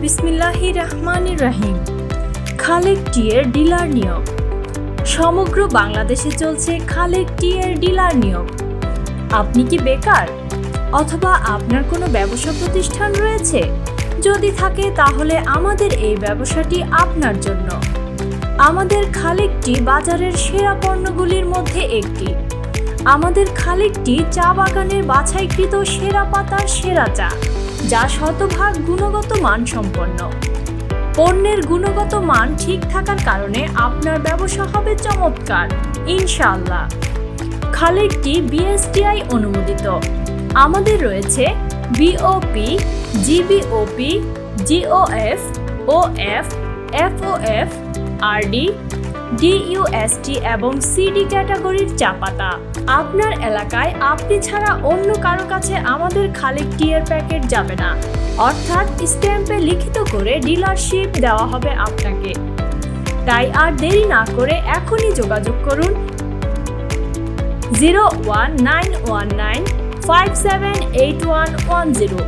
বিসমিল্লাহি রহমানির রাহিম। খালেক টিয়ের ডিলার নিয়োগ। সমগ্র বাংলাদেশে চলছে খালেক টিয়ের ডিলার নিয়োগ। আপনি কি বেকার? অথবা আপনার কোনো ব্যবসা প্রতিষ্ঠান রয়েছে? যদি থাকে তাহলে আমাদের এই ব্যবসাটি আপনার জন্য। আমাদের খালেকটি বাজারের সেরা পণ্যগুলির মধ্যে একটি। আমাদের খালেকটি চা বাগানের বাছাইকৃত সেরা পাতার সেরা চা। যা শতভাগ গুণগত মান সম্পন্ন পণ্যের গুণগত মান ঠিক থাকার কারণে আপনার ব্যবসা হবে চমৎকার, ইনশাআল্লাহ। খালেকটি বিএসটিআই অনুমোদিত। আমাদের রয়েছে BOP, GBOP, GOF, OF, FOF, RD DUST এবং সিডি ক্যাটাগরির চা পাতা। আপনার এলাকায় আপনি ছাড়া অন্য কারও কাছে আমাদের খালেক টিয়ের প্যাকেট যাবে না। অর্থাৎ স্ট্যাম্পে লিখিত করে ডিলারশিপ দেওয়া হবে আপনাকে। তাই আর দেরি না করে এখনই যোগাযোগ করুন zero one nine one nine five seven eight one one zero.